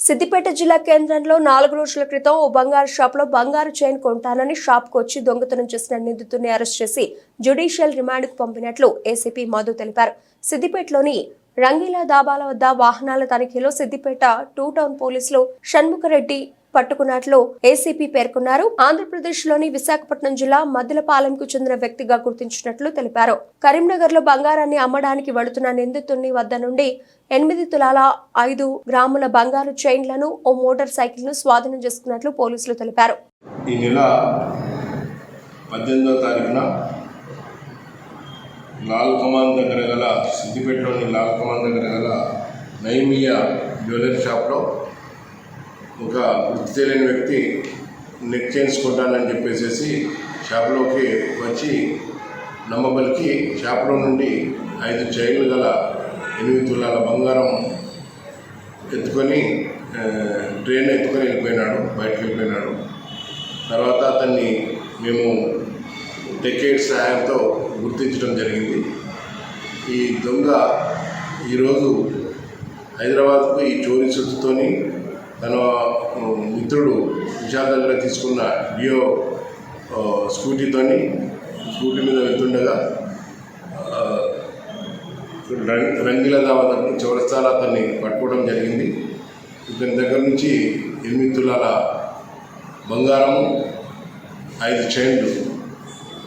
సిద్దిపేట జిల్లా కేంద్రంలో నాలుగు రోజుల క్రితం ఓ బంగారు షాప్లో బంగారు చైన్ కొంటానని షాప్కు వచ్చి దొంగతనం చేసిన నిందితుడిని అరెస్ట్ చేసి జ్యుడిషియల్ రిమాండ్కు పంపినట్లు ఏసీపీ మధు తెలిపారు. సిద్దిపేటలోని రంగీలా దాబాల వద్ద వాహనాల తనిఖీలో సిద్దిపేట టూ టౌన్ పోలీసులు షణ్ముఖరెడ్డి పట్టుకున్నట్లు ఏసీపీ పేర్కొన్నారు. ఆంధ్రప్రదేశ్లోని విశాఖపట్నం జిల్లా మద్దలపాలెంకు చెందిన వ్యక్తిగా గుర్తించినట్లు తెలిపారు. కరీంనగర్లో బంగారాన్ని అమ్మడానికి వెళుతున్న నిందితుని వద్ద నుండి ఎనిమిది తులాల ఐదు గ్రాముల బంగారు చైన్లను ఓ మోటార్ సైకిల్ను స్వాధీనం చేసుకున్నట్లు పోలీసులు తెలిపారు. ఈ నెల పద్దెనిమిదో తారీఖున లాల్ కమాన్ దగ్గర గల సిద్దిపేటలోని లాల్ కమాన్ దగ్గర గల నైమియా జ్యువెలరీ షాప్లో ఒక గుర్తు తెలియని వ్యక్తి నెక్ చేయించుకుంటానని చెప్పేసి షాప్లోకి వచ్చి నమ్మబలికి షాప్లో నుండి ఐదు చైన్లు గల ఎనిమిది తులాల బంగారం ఎత్తుకొని ట్రైన్ ఎత్తుకొని వెళ్ళిపోయినాడు బయటకు వెళ్ళిపోయినాడు. తర్వాత అతన్ని మేము టెకేట్ సహాయంతో గుర్తించడం జరిగింది. ఈ దొంగ ఈరోజు హైదరాబాద్కు ఈ చోరీ సుత్తుతోని తన మిత్రుడు విశాల్ దగ్గర తీసుకున్న డియో స్కూటీతోని స్కూటీ మీద వెళ్తుండగా రం- రంగిల దావా చివరిస్తాల అతన్ని పట్టుకోవడం జరిగింది. ఇతని దగ్గర నుంచి ఎనిమిది తులాల బంగారం ఐదు చైన్లు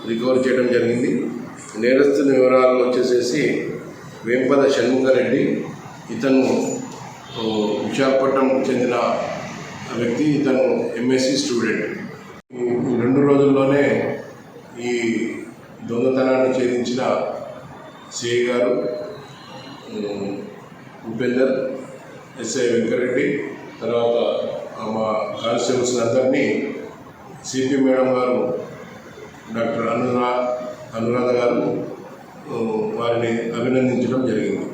రికవర్ చేయడం జరిగింది. నేరస్తుని వివరాలు వచ్చేసేసి వేంపద షణ్ముఖరెడ్డి ఇతను విశాఖపట్నం విశాఖపట్నంకు చెందిన వ్యక్తి ఇతను ఎంఎస్సి స్టూడెంట్ ఈ రెండు రోజుల్లోనే ఈ దొంగతనాన్ని ఛేదించిన సిఐ గారు ఉపేందర్ ఎస్ఐ వెంకరెడ్డి తర్వాత మా కానిస్టేబుల్స్ అందరినీ సిపి మేడం గారు డాక్టర్ అనురా అనురాధ గారు వారిని అభినందించడం జరిగింది.